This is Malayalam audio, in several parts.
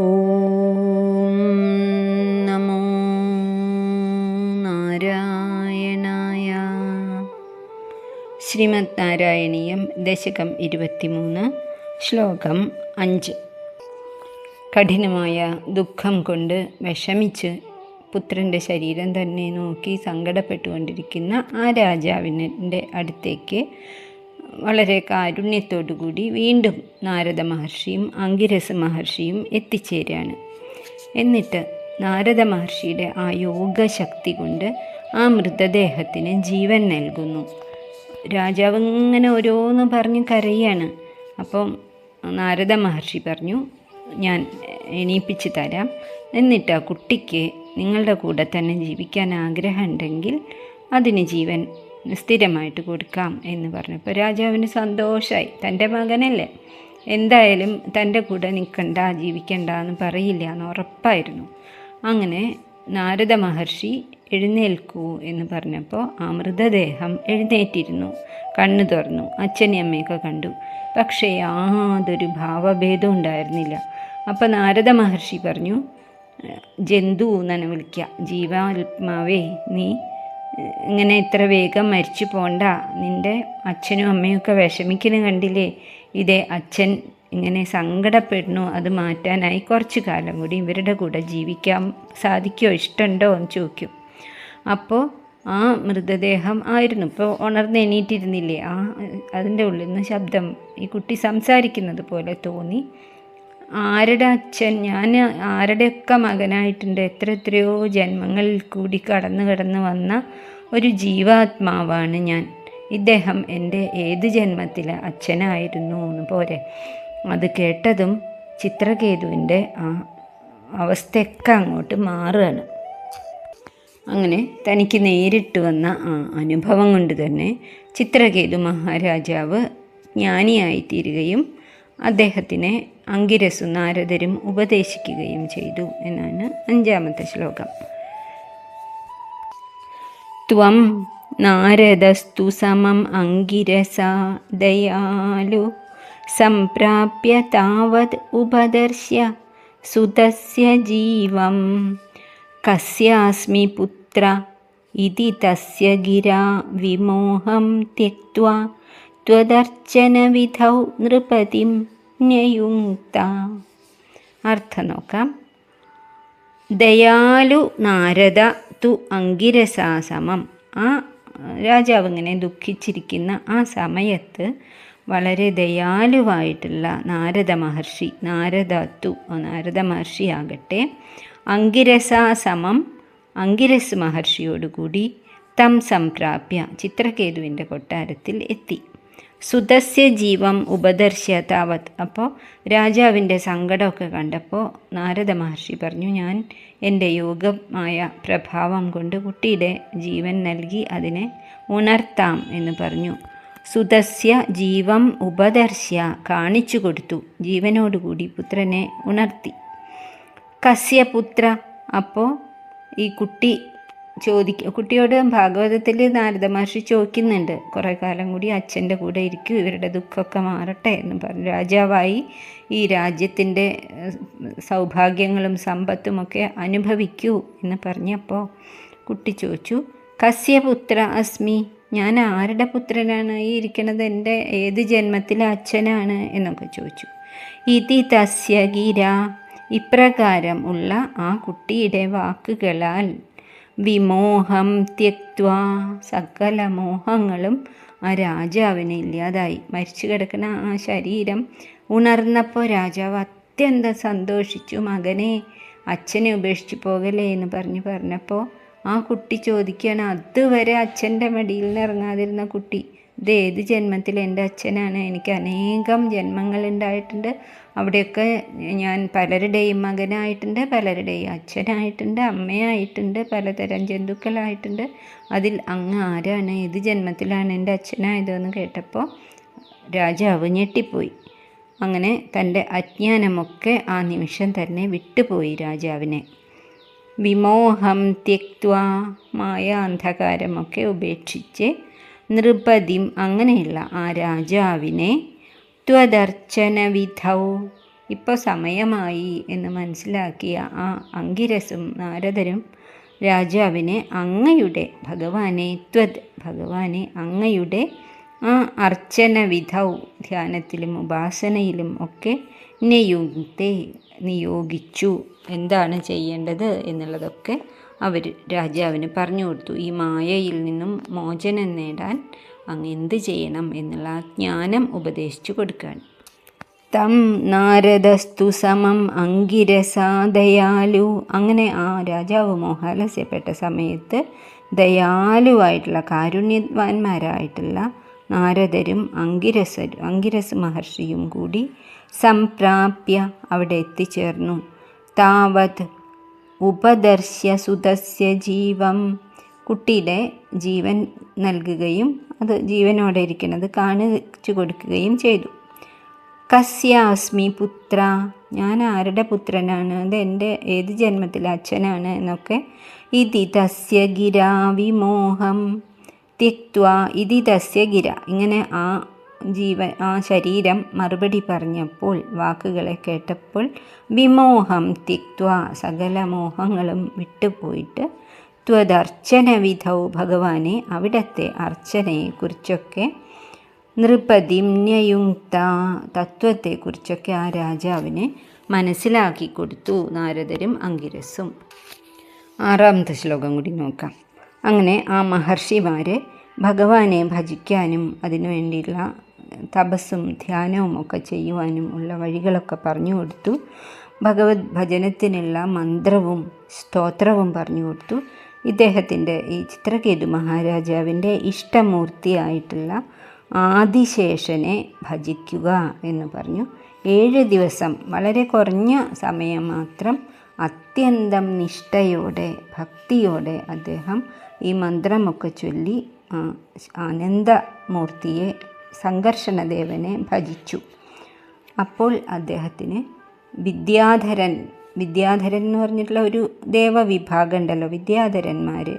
ഓം നമോ നാരായണായ. ശ്രീമദ് നാരായണീയം ദശകം ഇരുപത്തിമൂന്ന് ശ്ലോകം അഞ്ച്. കഠിനമായ ദുഃഖം കൊണ്ട് വിഷമിച്ച് പുത്രന്റെ ശരീരം തന്നെ നോക്കി സങ്കടപ്പെട്ടുകൊണ്ടിരിക്കുന്ന ആ രാജാവിന്റെ അടുത്തേക്ക് വളരെ കാരുണ്യത്തോടുകൂടി വീണ്ടും നാരദ മഹർഷിയും അങ്കിരസ മഹർഷിയും എത്തിച്ചേരാണ്. എന്നിട്ട് നാരദ മഹർഷിയുടെ ആ യോഗശക്തി കൊണ്ട് ആ മൃതദേഹത്തിന് ജീവൻ നൽകുന്നു. രാജാവ് ഇങ്ങനെ ഓരോന്ന് പറഞ്ഞ് കരയാണ്. അപ്പം നാരദ മഹർഷി പറഞ്ഞു ഞാൻ എണീപ്പിച്ച് തരാം. എന്നിട്ട് ആ കുട്ടിക്ക് നിങ്ങളുടെ കൂടെ തന്നെ ജീവിക്കാൻ ആഗ്രഹമുണ്ടെങ്കിൽ അതിന് ജീവൻ സ്ഥിരമായിട്ട് കൊടുക്കാം എന്ന് പറഞ്ഞപ്പോൾ രാജാവിന് സന്തോഷമായി തന്റെ മകനല്ലേ? എന്തായാലും തന്റെ കൂടെ നിൽക്കണ്ട ജീവിക്കണ്ട എന്ന് പറയില്ല എന്ന് ഉറപ്പായിരുന്നു. അങ്ങനെ നാരദ മഹർഷി എഴുന്നേൽക്കൂ എന്ന് പറഞ്ഞപ്പോൾ ആ മൃതദേഹം എഴുന്നേറ്റിരുന്നു. കണ്ണു തുറന്നു. അച്ഛനെയും അമ്മയൊക്കെ കണ്ടു. പക്ഷേ യാതൊരു ഭാവഭേദവും ഉണ്ടായിരുന്നില്ല. അപ്പോൾ നാരദ മഹർഷി പറഞ്ഞു ജന്തു എന്നാണ് വിളിക്കുക ജീവാത്മാവേ നീ ഇങ്ങനെ ഇത്ര വേഗം മരിച്ചു പോണ്ട. നിന്റെ അച്ഛനും അമ്മയൊക്കെ വിഷമിക്കുന്നു കണ്ടില്ലേ? ഇതേ അച്ഛൻ ഇങ്ങനെ സങ്കടപ്പെടുന്നു. അത് മാറ്റാനായി കുറച്ച് കാലം കൂടി ഇവരുടെ കൂടെ ജീവിക്കാൻ സാധിക്കുമോ ഇഷ്ടമുണ്ടോ എന്ന് ചോദിക്കും. അപ്പോൾ ആ മൃതദേഹം ആയിരുന്നു. ഇപ്പോൾ ഉണർന്ന് എണീറ്റിരുന്നില്ലേ? ആ അതിന്റെ ഉള്ളിൽ നിന്ന് ശബ്ദം ഈ കുട്ടി സംസാരിക്കുന്നത് പോലെ തോന്നി. ആരുടെ അച്ഛൻ? ഞാൻ ആരുടെയൊക്കെ മകനായിട്ടുണ്ട്? എത്ര എത്രയോ ജന്മങ്ങളിൽ കൂടി കടന്നു കടന്ന് വന്ന ഒരു ജീവാത്മാവാണ് ഞാൻ. ഇദ്ദേഹം എന്റെ ഏത് ജന്മത്തിലെ അച്ഛനായിരുന്നു എന്ന് പോരെ. അത് കേട്ടതും ചിത്രകേതുവിന്റെ ആ അവസ്ഥയൊക്കെ അങ്ങോട്ട് മാറുകയാണ്. അങ്ങനെ തനിക്ക് നേരിട്ട് വന്ന ആ അനുഭവം കൊണ്ട് തന്നെ ചിത്രകേതു മഹാരാജാവ് ജ്ഞാനിയായിത്തീരുകയും അദ്ദേഹത്തിനെ അങ്കിരസു നാരദരും ഉപദേശിക്കുകയും ചെയ്തു എന്നാണ് അഞ്ചാമത്തെ ശ്ലോകം. ത്വം നാരദസ്തു സമം അങ്കിരസ ദയാലു സംപ്രാപ്യ താവത് ഉപദർശ്യ സുതസ്യ ജീവം കസ്യാസ്മി പുത്ര ഇതി തസ്യ ഗിരാ വിമോഹം ത്യക്വാ ത്വദർച്ചനവിധൗ നൃപതിം ന്യയുക്ത അർത്ഥം നോക്കാം. ദയാലു നാരദ തു അങ്കിരസാസമം ആ രാജാവ് ഇങ്ങനെ ദുഃഖിച്ചിരിക്കുന്ന ആ സമയത്ത് വളരെ ദയാലുവായിട്ടുള്ള നാരദ മഹർഷി നാരദ തു നാരദ മഹർഷി ആകട്ടെ അങ്കിരസാസമം അങ്കിരസ് മഹർഷിയോടുകൂടി തം സംപ്രാപ്യ ചിത്രകേതുവിന്റെ കൊട്ടാരത്തിൽ എത്തി. സുതസ്യ ജീവം ഉപദർശ്യ താവത്. അപ്പോൾ രാജാവിന്റെ സങ്കടമൊക്കെ കണ്ടപ്പോൾ നാരദ മഹർഷി പറഞ്ഞു ഞാൻ എന്റെ യോഗമായ പ്രഭാവം കൊണ്ട് കുട്ടിയുടെ ജീവൻ നൽകി അതിനെ ഉണർത്താം എന്ന് പറഞ്ഞു. സുതസ്യ ജീവം ഉപദർശ്യ കാണിച്ചു കൊടുത്തു. ജീവനോടുകൂടി പുത്രനെ ഉണർത്തി. കസ്യ പുത്ര അപ്പോൾ ഈ കുട്ടി ചോദിക്ക കുട്ടിയോട് ഭാഗവതത്തിൽ നാരദ മഹർഷി ചോദിക്കുന്നുണ്ട്. കുറേ കാലം കൂടി അച്ഛന്റെ കൂടെ ഇരിക്കും ഇവരുടെ ദുഃഖമൊക്കെ മാറട്ടെ എന്ന് പറഞ്ഞു. രാജാവായി ഈ രാജ്യത്തിന്റെ സൗഭാഗ്യങ്ങളും സമ്പത്തുമൊക്കെ അനുഭവിക്കൂ എന്ന് പറഞ്ഞപ്പോൾ കുട്ടി ചോദിച്ചു കസ്യപുത്ര അസ്മി ഞാൻ ആരുടെ പുത്രനാണ്? ഈ ഇരിക്കുന്നത് എന്റെ ഏത് ജന്മത്തിലെ അച്ഛനാണ്? എന്നൊക്കെ ചോദിച്ചു. ഇതി തസ്യ ഗിര ഇപ്രകാരം ഉള്ള ആ കുട്ടിയുടെ വാക്കുകളാൽ വിമോഹം ത്യക്വാ സകല മോഹങ്ങളും ആ രാജാവിന് ഇല്ലാതായി. മരിച്ചു കിടക്കുന്ന ആ ശരീരം ഉണർന്നപ്പോൾ രാജാവ് അത്യന്തം സന്തോഷിച്ചു. മകനെ അച്ഛനെ ഉപേക്ഷിച്ച് പോകലേ എന്ന് പറഞ്ഞ് പറഞ്ഞപ്പോൾ ആ കുട്ടി ചോദിക്കുകയാണ്. അതുവരെ അച്ഛന്റെ മടിയിൽ നിന്ന് ഇറങ്ങാതിരുന്ന കുട്ടി. ഇത് ഏത് ജന്മത്തിൽ എന്റെ അച്ഛനാണ്. എനിക്ക് അനേകം ജന്മങ്ങൾ ഉണ്ടായിട്ടുണ്ട് അവിടെയൊക്കെ ഞാൻ പലരുടെയും മകനായിട്ടുണ്ട് പലരുടെയും അച്ഛനായിട്ടുണ്ട് അമ്മയായിട്ടുണ്ട് പലതരം ജന്തുക്കളായിട്ടുണ്ട്. അതിൽ അങ്ങ് ആരാണ്? ഏത് ജന്മത്തിലാണ് എന്റെ അച്ഛനായതെന്ന് കേട്ടപ്പോൾ രാജാവ് ഞെട്ടിപ്പോയി. അങ്ങനെ തന്റെ അജ്ഞാനമൊക്കെ ആ നിമിഷം തന്നെ വിട്ടുപോയി രാജാവിനെ. വിമോഹം ത്യക്വ മായ അന്ധകാരമൊക്കെ ഉപേക്ഷിച്ച് നൃപതിം അങ്ങനെയുള്ള ആ രാജാവിനെ ത്വദർച്ചനവിധൗ. ഇപ്പോൾ സമയമായി എന്ന് മനസ്സിലാക്കിയ ആ അങ്കിരസും നാരദരും രാജാവിനെ അങ്ങയുടെ ഭഗവാനെ ത്വത് ഭഗവാനെ അങ്ങയുടെ ആ അർച്ചനവിധൗ ധ്യാനത്തിലും ഉപാസനയിലും ഒക്കെ നിയുക്തേ നിയോഗിച്ചു. എന്താണ് ചെയ്യേണ്ടത് എന്നുള്ളതൊക്കെ അവർ രാജാവിന് പറഞ്ഞു കൊടുത്തു ഈ മായയിൽ നിന്നും മോചനം നേടാൻ അങ്ങ് എന്ത് ചെയ്യണം എന്നുള്ള ജ്ഞാനം ഉപദേശിച്ചു കൊടുക്കാൻ. തം നാരദസ്തു സമം അങ്കിരസാദയാലു. അങ്ങനെ ആ രാജാവ് മോഹാലസ്യപ്പെട്ട സമയത്ത് ദയാലുവായിട്ടുള്ള കാരുണ്യവാന്മാരായിട്ടുള്ള നാരദരും അങ്കിരസരും അങ്കിരസ് മഹർഷിയും കൂടി സംപ്രാപ്യ അവിടെ എത്തിച്ചേർന്നു. താവത് ഉപദർശ്യ സുതസ്യ ജീവം. കുട്ടിയുടെ ജീവൻ നൽകുകയും അത് ജീവനോടെ ഇരിക്കുന്നത് കാണിച്ചു കൊടുക്കുകയും ചെയ്തു. കസ്യാസ്മി പുത്ര ഞാൻ ആരുടെ പുത്രനാണ്? അത് എന്റെ ഏത് ജന്മത്തിലെ അച്ഛനാണ് എന്നൊക്കെ. ഇതി തസ്യ ഗിരാ വിമോഹം. തിക്വ ഇതി തസ്യ ഗിര. ഇങ്ങനെ ആ ജീവൻ ആ ശരീരം മറുപടി പറഞ്ഞപ്പോൾ വാക്കുകളെ കേട്ടപ്പോൾ വിമോഹം തിക്വ സകല മോഹങ്ങളും വിട്ടുപോയിട്ട് ത്വദർച്ചന വിധൗ ഭഗവാനെ അവിടത്തെ അർച്ചനയെക്കുറിച്ചൊക്കെ നൃപതിമ്യയുക്ത തത്വത്തെക്കുറിച്ചൊക്കെ ആ രാജാവിനെ മനസ്സിലാക്കി കൊടുത്തു നാരദരും അങ്കിരസും. ആറാമത്തെ ശ്ലോകം കൂടി നോക്കാം. അങ്ങനെ ആ മഹർഷിമാർ ഭഗവാനെ ഭജിക്കാനും അതിനു വേണ്ടിയുള്ള തപസ്സും ധ്യാനവും ഒക്കെ ചെയ്യുവാനും ഉള്ള വഴികളൊക്കെ പറഞ്ഞു കൊടുത്തു. ഭഗവത് ഭജനത്തിനുള്ള മന്ത്രവും സ്തോത്രവും പറഞ്ഞു കൊടുത്തു. ഇദ്ദേഹത്തിന്റെ ഈ ചിത്രകേതു മഹാരാജാവിന്റെ ഇഷ്ടമൂർത്തിയായിട്ടുള്ള ആദിശേഷനെ ഭജിക്കുക എന്ന് പറഞ്ഞു. ഏഴ് ദിവസം വളരെ കുറഞ്ഞ സമയം മാത്രം അത്യന്തം നിഷ്ഠയോടെ ഭക്തിയോടെ അദ്ദേഹം ഈ മന്ത്രമൊക്കെ ചൊല്ലി അനന്തമൂർത്തിയെ സംഘർഷണദേവനെ ഭജിച്ചു. അപ്പോൾ അദ്ദേഹത്തിന് വിദ്യാധരൻ വിദ്യാധരൻ എന്ന് പറഞ്ഞിട്ടുള്ള ഒരു ദേവവിഭാഗം ഉണ്ടല്ലോ വിദ്യാധരന്മാർ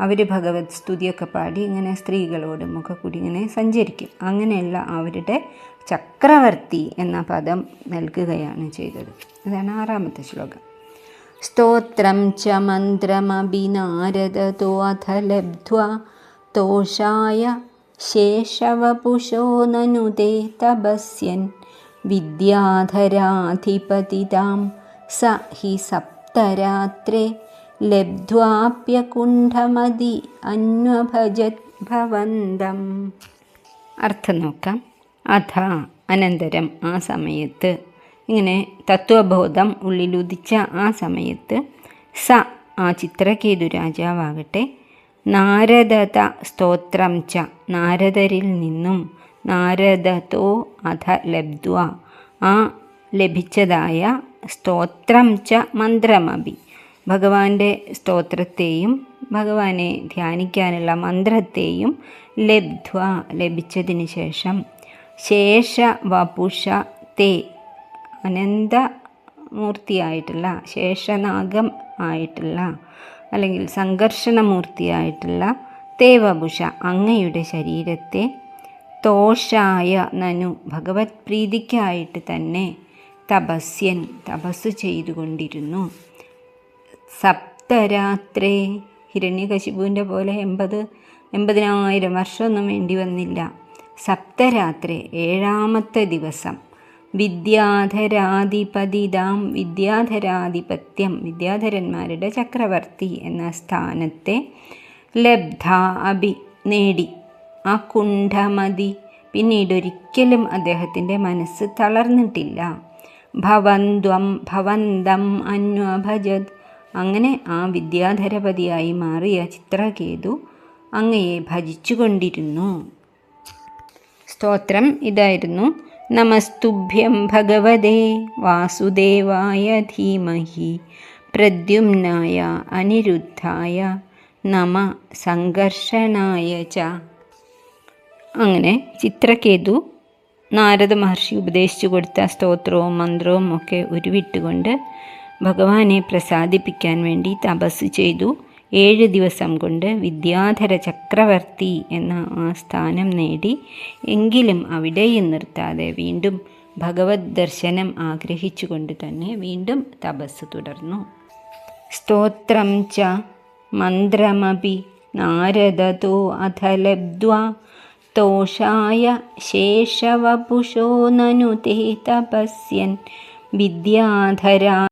അവർ ഭഗവത് സ്തുതിയൊക്കെ പാടി ഇങ്ങനെ സ്ത്രീകളോടും ഒക്കെ കൂടി ഇങ്ങനെ സഞ്ചരിക്കും. അങ്ങനെയുള്ള അവരുടെ ചക്രവർത്തി എന്ന പദം നൽകുകയാണ് ചെയ്തത്. അതാണ് ആറാമത്തെ ശ്ലോകം. സ്തോത്രം ച മന്ത്രമഭിനാരദോ അഥ ലബ്ധ്വ തോഷായ ശേഷവപുഷോ നനുദേ തപസ്യൻ വിദ്യാധരാധിപതിതാം സ ഹി സപ്തരാത്രേ ലബ്ധ്വാപ്യകുണ്ഠമതി അന്വഭജത് ഭവന്തം അർത്ഥം നോക്കാം. അഥ അനന്തരം ആ സമയത്ത് ഇങ്ങനെ തത്വബോധം ഉള്ളിലുദിച്ച ആ സമയത്ത് സ ആ ചിത്രകേതു രാജാവാകട്ടെ നാരദത സ്തോത്രം ച. നാരദരിൽ നിന്നും നാരദത്തോ അധ ലബ്ധ്വ. ആ ലഭിച്ചതായ സ്തോത്രം ച മന്ത്രമപി. ഭഗവാന്റെ സ്തോത്രത്തെയും ഭഗവാനെ ധ്യാനിക്കാനുള്ള മന്ത്രത്തെയും ലബ്ധ്വ ലഭിച്ചതിന് ശേഷം ശേഷ വപുഷ തേ അനന്തമൂർത്തിയായിട്ടുള്ള ശേഷനാഗം ആയിട്ടുള്ള അല്ലെങ്കിൽ സംഘർഷണമൂർത്തിയായിട്ടുള്ള തേവഭുഷ അങ്ങയുടെ ശരീരത്തെ തോഷായ നനു ഭഗവത് പ്രീതിക്കായിട്ട് തന്നെ തപസ്യൻ തപസ് ചെയ്തുകൊണ്ടിരുന്നു. സപ്തരാത്രേ ഹിരണ്യകശിപുവിന്റെ പോലെ എൺപത് എൺപതിനായിരം വർഷമൊന്നും വേണ്ടി വന്നില്ല. സപ്തരാത്രി ഏഴാമത്തെ ദിവസം. വിദ്യാധരാധിപതിതാം വിദ്യാധരാധിപത്യം വിദ്യാധരന്മാരുടെ ചക്രവർത്തി എന്ന സ്ഥാനത്തെ ലബ്ധ അഭി നേടി. ആ കുണ്ഠമതി പിന്നീട് ഒരിക്കലും അദ്ദേഹത്തിന്റെ മനസ്സ് തളർന്നിട്ടില്ല. ഭവന്ത്വം ഭവന്തം അന്വഭജത്. അങ്ങനെ ആ വിദ്യാധരപതിയായി മാറിയ ചിത്രകേതു അങ്ങയെ ഭജിച്ചുകൊണ്ടിരുന്നു. സ്തോത്രം ഇതായിരുന്നു. നമസ്തുഭ്യം ഭഗവതേ വാസുദേവായ ധീമഹി പ്രദ്യുമ്നായ അനിരുദ്ധായ നമ സംഘർഷണായ ച അങ്ങനെ ചിത്രകേതു നാരദ മഹർഷി ഉപദേശിച്ചു കൊടുത്ത സ്തോത്രവും മന്ത്രവും ഒക്കെ ഉരുവിട്ടുകൊണ്ട് ഭഗവാനെ പ്രസാദിപ്പിക്കാൻ വേണ്ടി തപസ് ചെയ്തു. ഏഴ് ദിവസം കൊണ്ട് വിദ്യാധര ചക്രവർത്തി എന്ന ആ സ്ഥാനം നേടി. എങ്കിലും അവിടെയും നിർത്താതെ വീണ്ടും ഭഗവത് ദർശനം ആഗ്രഹിച്ചുകൊണ്ട് തന്നെ വീണ്ടും തപസ് തുടർന്നു. സ്തോത്രം ച മന്ത്രമപി നാരദതോ അഥലബ്ധ്വാ തോഷായ ശേഷവപുഷോ നനു തേ തപസ്യൻ വിദ്യാധരാ